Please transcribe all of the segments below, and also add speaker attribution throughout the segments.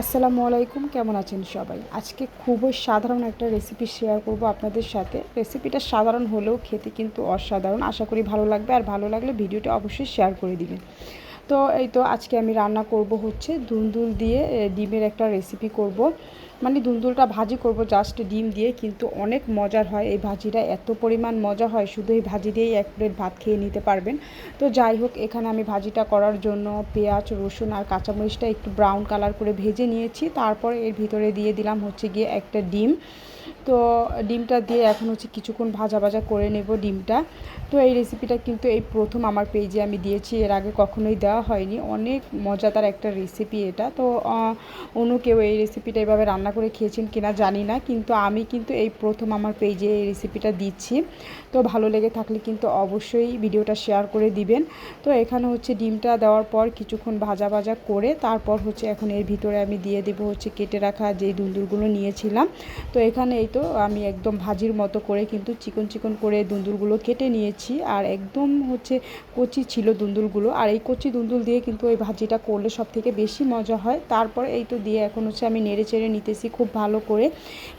Speaker 1: আসসালামু আলাইকুম, কেমন আছেন সবাই? আজকে খুবই সাধারণ একটা রেসিপি শেয়ার করব আপনাদের সাথে। রেসিপিটা সাধারণ হলেও খেতে কিন্তু অসাধারণ। আশা করি ভালো লাগবে। আর ভালো লাগলে ভিডিওটা অবশ্যই শেয়ার করে দিবেন। তো এই তো আজকে আমি রান্না করব হচ্ছে দুন্দুল দিয়ে ডিমের একটা রেসিপি করব। মানে দুন্দুলটা ভাজি করব জাস্ট ডিম দিয়ে, কিন্তু অনেক মজার হয়। এই ভাজিটা এত পরিমাণ মজা হয়, শুধু এই ভাজি দিয়েই এক প্লেট ভাত খেয়ে নিতে পারবেন। তো যাই হোক, এখানে আমি ভাজিটা করার জন্য পেঁয়াজ, রসুন আর কাঁচামরিচটা একটু ব্রাউন কালার করে ভেজে নিয়েছি। তারপর এর ভিতরে দিয়ে দিলাম হচ্ছে গিয়ে একটা ডিম। তো ডিমটা দিয়ে এখন হচ্ছে কিছুক্ষণ ভাজা ভাজা করে নেব ডিমটা। তো এই রেসিপিটা কিন্তু এই প্রথম আমার পেজে আমি দিয়েছি, এর আগে কখনোই দেওয়া হয়নি। অনেক মজাদার একটা রেসিপি এটা। তো অন্য কেউ এই রেসিপিটা এভাবে রান্না করে খেয়েছেন কিনা জানি না, কিন্তু আমি কিন্তু এই প্রথম আমার পেজে এই রেসিপিটা দিচ্ছি। তো ভালো লেগে থাকলে কিন্তু অবশ্যই ভিডিওটা শেয়ার করে দিবেন। তো এখানে হচ্ছে ডিমটা দেওয়ার পর কিছুক্ষণ ভাজা ভাজা করে তারপর হচ্ছে এখন এর ভিতরে আমি দিয়ে দেবো হচ্ছে কেটে রাখা যে দুন্দুরগুলো নিয়েছিলাম। তো এখানে এই তো আমি একদম ভাজির মতো করে কিন্তু চিকন চিকন করে দুন্দুলগুলো কেটে নিয়েছি। আর একদম হচ্ছে কচি ছিল দুন্দুলগুলো। আর এই কচি দুন্দুল দিয়ে কিন্তু ওই ভাজিটা করলে সব থেকে বেশি মজা হয়। তারপর এই তো দিয়ে এখন হচ্ছে আমি নেড়ে চেড়ে নিতেছি খুব ভালো করে।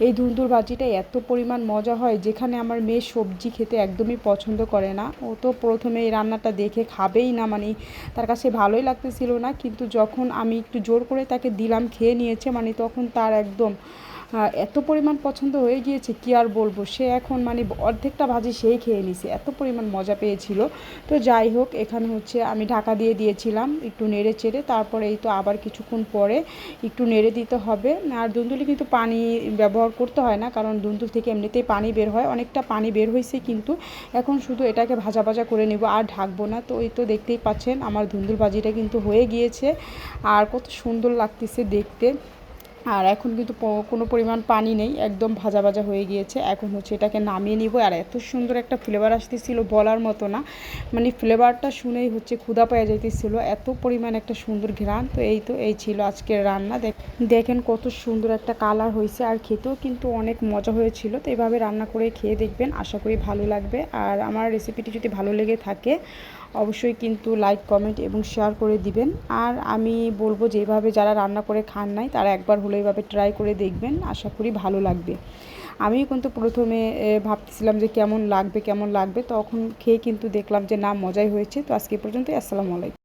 Speaker 1: এই দুন্দুল ভাজিটা এত পরিমাণ মজা হয় যেখানে আমার মেয়ে সবজি খেতে একদমই পছন্দ করে না। ও তো প্রথমে এই রান্নাটা দেখে খাবেই না মানে তার কাছে ভালোই লাগতেছিল না। কিন্তু যখন আমি একটু জোর করে তাকে দিলাম, খেয়ে নিয়েছে মানে তখন তার একদম এত পরিমাণ পছন্দ হয়ে গিয়েছে, কি আর বলব? সে এখন মানে অর্ধেকটা ভাজি সেই খেয়ে নিছে। এত পরিমাণ মজা পেয়েছিল। তো যাই হোক, এখানে হচ্ছে আমি ঢাকা দিয়ে দিয়েছিলাম একটু নেড়ে চেড়ে, তারপরে এই তো আবার কিছুক্ষণ পরে একটু নেড়ে দিতে হবে। আর দুন্দুলে কিন্তু পানি ব্যবহার করতে হয় না, কারণ দুন্দুল থেকে এমনিতেই পানি বের হয়। অনেকটা পানি বের হয়েছে কিন্তু এখন শুধু এটাকে ভাজা ভাজা করে নেব আর ঢাকবো না। তো এই তো দেখতেই পাচ্ছেন, আমার ধুন্দুল ভাজিটা কিন্তু হয়ে গিয়েছে। আর কত সুন্দর লাগতেছে দেখতে। আর এখন কিন্তু কোনো পরিমাণ পানি নেই, একদম ভাজা ভাজা হয়ে গিয়েছে। এখন হচ্ছে এটাকে নামিয়ে নিব। আর এত সুন্দর একটা ফ্লেভার আসতেছিল বলার মতো না। মানে ফ্লেভারটা শুনেই হচ্ছে ক্ষুধা পাওয়া যাইতেছিল। এত পরিমাণ একটা সুন্দর ঘ্রাণ। তো এই তো, এই ছিল আজকের রান্না। দেখ- দেখেন কত সুন্দর একটা কালার হয়েছে আর খেতেও কিন্তু অনেক মজা হয়েছিল। তো এভাবে রান্না করে খেয়ে দেখবেন। আশা করি ভালো লাগবে। আর আমার রেসিপিটি যদি ভালো লেগে থাকে, অবশ্যই কিন্তু লাইক কমেন্ট এবং শেয়ার করে দিবেন। আর আমি বলব, যেভাবে যারা রান্না করে খান নাই, তারা একবার হলো এইভাবে ট্রাই করে দেখবেন, আশা করি ভালো লাগবে। আমি কিন্তু প্রথমে ভাবতেছিলাম যে কেমন লাগবে কেমন লাগবে, তখন খেয়ে কিন্তু দেখলাম যে না, মজাই হয়েছে। তো আজকে পর্যন্ত আসসালামু আলাইকুম।